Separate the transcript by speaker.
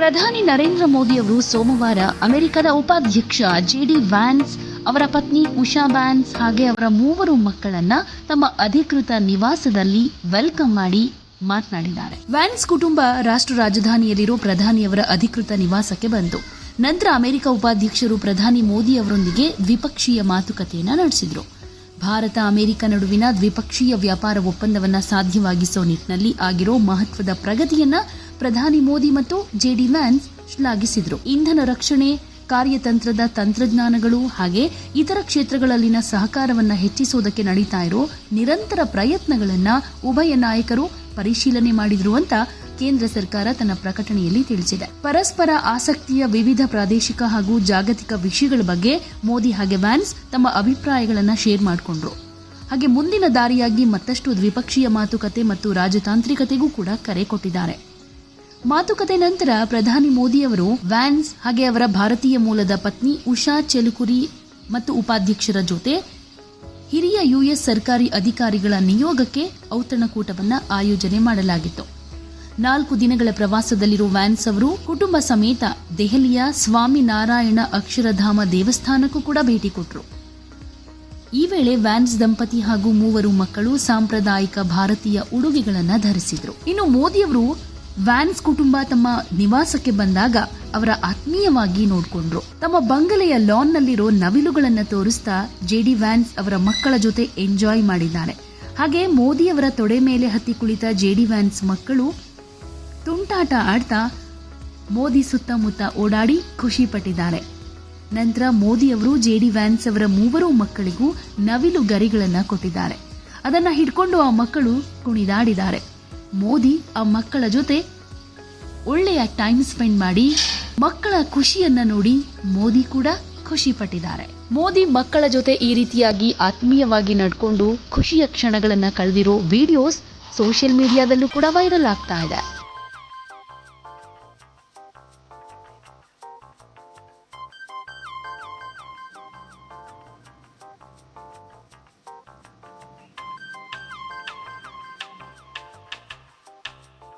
Speaker 1: ಪ್ರಧಾನಿ ನರೇಂದ್ರ ಮೋದಿ ಅವರು ಸೋಮವಾರ ಅಮೆರಿಕದ ಉಪಾಧ್ಯಕ್ಷ ಜೆಡಿ ವ್ಯಾನ್ಸ್, ಅವರ ಪತ್ನಿ ಉಷಾ ವ್ಯಾನ್ಸ್ ಹಾಗೆ ಅವರ ಮೂವರು ಮಕ್ಕಳನ್ನ ತಮ್ಮ ಅಧಿಕೃತ ನಿವಾಸದಲ್ಲಿ ವೆಲ್ಕಮ್ ಮಾಡಿ ಮಾತನಾಡಿದ್ದಾರೆ. ವ್ಯಾನ್ಸ್ ಕುಟುಂಬ ರಾಷ್ಟ್ರ ರಾಜಧಾನಿಯಲ್ಲಿರೋ ಪ್ರಧಾನಿಯವರ ಅಧಿಕೃತ ನಿವಾಸಕ್ಕೆ ಬಂತು ನಂತರ ಅಮೆರಿಕ ಉಪಾಧ್ಯಕ್ಷರು ಪ್ರಧಾನಿ ಮೋದಿ ಅವರೊಂದಿಗೆ ದ್ವಿಪಕ್ಷೀಯ ಮಾತುಕತೆಯನ್ನ ನಡೆಸಿದ್ರು. ಭಾರತ ಅಮೆರಿಕ ನಡುವಿನ ದ್ವಿಪಕ್ಷೀಯ ವ್ಯಾಪಾರ ಒಪ್ಪಂದವನ್ನು ಸಾಧ್ಯವಾಗಿಸೋ ನಿಟ್ಟಿನಲ್ಲಿ ಆಗಿರೋ ಮಹತ್ವದ ಪ್ರಗತಿಯನ್ನ ಪ್ರಧಾನಿ ಮೋದಿ ಮತ್ತು ಜೆಡಿ ವ್ಯಾನ್ಸ್ ಶ್ಲಾಘಿಸಿದರು. ಇಂಧನ ರಕ್ಷಣೆ, ಕಾರ್ಯತಂತ್ರದ ತಂತ್ರಜ್ಞಾನಗಳು ಹಾಗೆ ಇತರ ಕ್ಷೇತ್ರಗಳಲ್ಲಿನ ಸಹಕಾರವನ್ನು ಹೆಚ್ಚಿಸೋದಕ್ಕೆ ನಡೀತಾ ಇರೋ ನಿರಂತರ ಪ್ರಯತ್ನಗಳನ್ನು ಉಭಯ ನಾಯಕರು ಪರಿಶೀಲನೆ ಮಾಡಿದ್ರು ಅಂತ ಕೇಂದ್ರ ಸರ್ಕಾರ ತನ್ನ ಪ್ರಕಟಣೆಯಲ್ಲಿ ತಿಳಿಸಿದೆ. ಪರಸ್ಪರ ಆಸಕ್ತಿಯ ವಿವಿಧ ಪ್ರಾದೇಶಿಕ ಹಾಗೂ ಜಾಗತಿಕ ವಿಷಯಗಳ ಬಗ್ಗೆ ಮೋದಿ ಹಾಗೆ ವ್ಯಾನ್ಸ್ ತಮ್ಮ ಅಭಿಪ್ರಾಯಗಳನ್ನು ಶೇರ್ ಮಾಡಿಕೊಂಡ್ರು. ಹಾಗೆ ಮುಂದಿನ ದಾರಿಯಾಗಿ ಮತ್ತಷ್ಟು ದ್ವಿಪಕ್ಷೀಯ ಮಾತುಕತೆ ಮತ್ತು ರಾಜತಾಂತ್ರಿಕತೆಗೂ ಕೂಡ ಕರೆ ಕೊಟ್ಟಿದ್ದಾರೆ. ಮಾತುಕತೆ ನಂತರ ಪ್ರಧಾನಿ ಮೋದಿ ಅವರು ವ್ಯಾನ್ಸ್ ಹಾಗೆ ಅವರ ಭಾರತೀಯ ಮೂಲದ ಪತ್ನಿ ಉಷಾ ಚೆಲುಕುರಿ ಮತ್ತು ಉಪಾಧ್ಯಕ್ಷರ ಜೊತೆ ಹಿರಿಯ ಯುಎಸ್ ಸರ್ಕಾರಿ ಅಧಿಕಾರಿಗಳ ನಿಯೋಗಕ್ಕೆ ಔತಣಕೂಟವನ್ನು ಆಯೋಜನೆ ಮಾಡಲಾಗಿತ್ತು. ನಾಲ್ಕು ದಿನಗಳ ಪ್ರವಾಸದಲ್ಲಿರುವ ವ್ಯಾನ್ಸ್ ಅವರು ಕುಟುಂಬ ಸಮೇತ ದೆಹಲಿಯ ಸ್ವಾಮಿ ನಾರಾಯಣ ಅಕ್ಷರಧಾಮ ದೇವಸ್ಥಾನಕ್ಕೂ ಕೂಡ ಭೇಟಿ ಕೊಟ್ಟರು ಈ ವೇಳೆ ವ್ಯಾನ್ಸ್ ದಂಪತಿ ಹಾಗೂ ಮೂವರು ಮಕ್ಕಳು ಸಾಂಪ್ರದಾಯಿಕ ಭಾರತೀಯ ಉಡುಗೆಗಳನ್ನು ಧರಿಸಿದ್ರು. ಇನ್ನು ಮೋದಿಯವರು ವ್ಯಾನ್ಸ್ ಕುಟುಂಬ ತಮ್ಮ ನಿವಾಸಕ್ಕೆ ಬಂದಾಗ ಅವರ ಆತ್ಮೀಯವಾಗಿ ನೋಡಿಕೊಂಡ್ರು. ತಮ್ಮ ಬಂಗಲೆಯ ಲಾನ್ ನಲ್ಲಿರೋ ನವಿಲುಗಳನ್ನ ತೋರಿಸ್ತಾ ಜೆಡಿ ವ್ಯಾನ್ಸ್ ಅವರ ಮಕ್ಕಳ ಜೊತೆ ಎಂಜಾಯ್ ಮಾಡಿದ್ದಾರೆ ಹಾಗೆ ಮೋದಿಯವರ ತೊಡೆ ಮೇಲೆ ಹತ್ತಿ ಕುಳಿತ ಜೆಡಿ ವ್ಯಾನ್ಸ್ ಮಕ್ಕಳು ತುಂಟಾಟ ಆಡ್ತಾ ಮೋದಿ ಸುತ್ತಮುತ್ತ ಓಡಾಡಿ ಖುಷಿ ಪಟ್ಟಿದ್ದಾರೆ. ನಂತರ ಮೋದಿ ಅವರು ಜೆಡಿ ವ್ಯಾನ್ಸ್ ಅವರ ಮೂವರು ಮಕ್ಕಳಿಗೂ ನವಿಲು ಗರಿಗಳನ್ನ ಕೊಟ್ಟಿದ್ದಾರೆ. ಅದನ್ನ ಹಿಡ್ಕೊಂಡು ಆ ಮಕ್ಕಳು ಕುಣಿದಾಡಿದ್ದಾರೆ. ಮೋದಿ ಆ ಮಕ್ಕಳ ಜೊತೆ ಒಳ್ಳೆಯ ಟೈಮ್ ಸ್ಪೆಂಡ್ ಮಾಡಿ ಮಕ್ಕಳ ಖುಷಿಯನ್ನ ನೋಡಿ ಮೋದಿ ಕೂಡ ಖುಷಿ ಪಟ್ಟಿದ್ದಾರೆ. ಮೋದಿ ಮಕ್ಕಳ ಜೊತೆ ಈ ರೀತಿಯಾಗಿ ಆತ್ಮೀಯವಾಗಿ ನಡ್ಕೊಂಡು ಖುಷಿಯ ಕ್ಷಣಗಳನ್ನು ಕಳೆದಿರೋ ವಿಡಿಯೋಸ್ ಸೋಷಿಯಲ್ ಮೀಡಿಯಾದಲ್ಲೂ ಕೂಡ ವೈರಲ್ ಆಗ್ತಾ ಇದೆ.